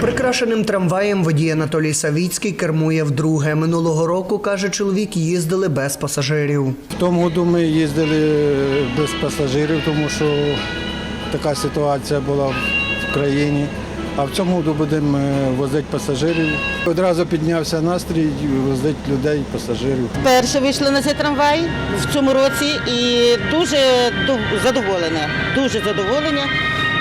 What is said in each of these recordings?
Прикрашеним трамваєм водій Анатолій Савіцький кермує вдруге. Минулого року, каже чоловік, їздили без пасажирів. В тому году ми їздили без пасажирів, тому що така ситуація була в країні. А в цьому году будемо е, возити пасажирів. Одразу піднявся настрій возити людей, пасажирів. Перше вийшли на цей трамвай в цьому році і дуже ду- задоволена. Дуже задоволення.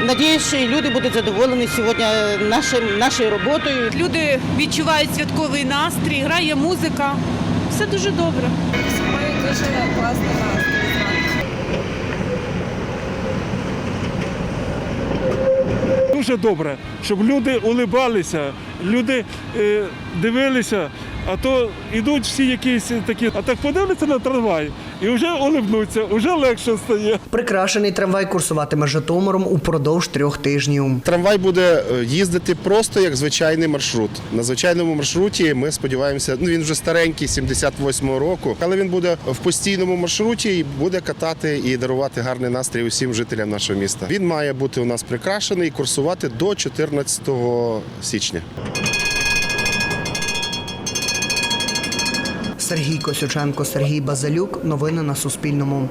Надіюсь, що і люди будуть задоволені сьогодні нашим, нашою роботою. Люди відчувають святковий настрій, грає музика. Все дуже добре. Мають дуже класний настрій. Дуже добре, щоб люди улибалися, люди е, дивилися, а то йдуть всі якісь такі, а так подивляться на трамвай і вже улибнуться, вже легше стає. Прикрашений трамвай курсуватиме Житомиром упродовж трьох тижнів. Трамвай буде е, їздити просто як звичайний маршрут. На звичайному маршруті ми сподіваємося, ну він вже старенький, 78-го року, але він буде в постійному маршруті і буде катати і дарувати гарний настрій усім жителям нашого міста. Він має бути у нас прикрашений і курсувати до 14 січня. Сергій Косюченко, Сергій Базилюк. Новини на Суспільному.